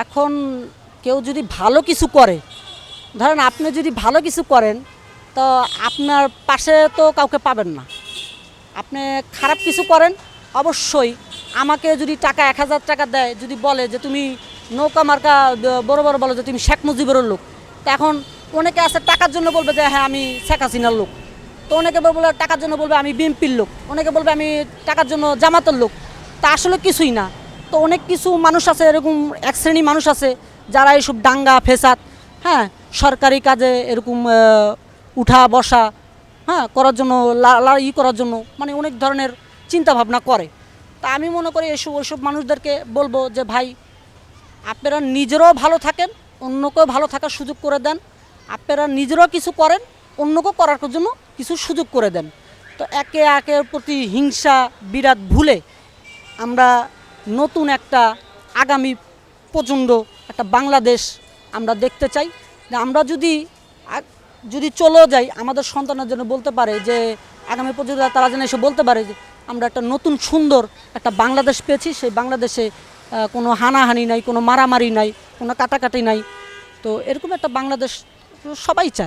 এখন কেউ যদি ভালো কিছু করে, ধরেন আপনি যদি ভালো কিছু করেন, তো আপনার পাশে তো কাউকে পাবেন না। আপনি খারাপ কিছু করেন, অবশ্যই আমাকে যদি টাকা এক হাজার টাকা দেয়, যদি বলে যে তুমি নৌকা মার্কা বড় বড় বলো যে তুমি শেখ মুজিবের লোক, তো এখন অনেকে আছে টাকার জন্য বলবে যে হ্যাঁ আমি শেখ হাসিনার লোক। তো অনেকে বলবে, টাকার জন্য বলবে আমি বিএনপির লোক। অনেকে বলবে আমি টাকার জন্য জামাতের লোক। তা আসলে কিছুই না। তো অনেক কিছু মানুষ আছে, এরকম এক শ্রেণি মানুষ আছে যারা এইসব দাঙ্গা, ফেসাদ হ্যাঁ সরকারি কাজে এরকম উঠা, বসা হ্যাঁ করার জন্য ই করার জন্য মানে অনেক ধরনের চিন্তা ভাবনা করে। তা আমি মনে করি এসব ওইসব মানুষদেরকে বলব যে, ভাই, আপনারা নিজেরাও ভালো থাকেন, অন্যকেও ভালো থাকার সুযোগ করে দেন। আপনারা নিজেরাও কিছু করেন, অন্যকেও করার জন্য কিছু সুযোগ করে দেন। তো একে একের প্রতি হিংসা বিরাট ভুলে আমরা নতুন একটা আগামী প্রচণ্ড একটা বাংলাদেশ আমরা দেখতে চাই। আমরা যদি যদি চলেও যাই, আমাদের সন্তানের জন্য বলতে পারে যে, আগামী প্রজন্ম তারা যেন এসে বলতে পারে যে, আমরা একটা নতুন সুন্দর একটা বাংলাদেশ পেয়েছি, সেই বাংলাদেশে কোনো হানাহানি নাই, কোনো মারামারি নাই, কোনো কাটাকাটি নাই। তো এরকম একটা বাংলাদেশ সবাই চায়।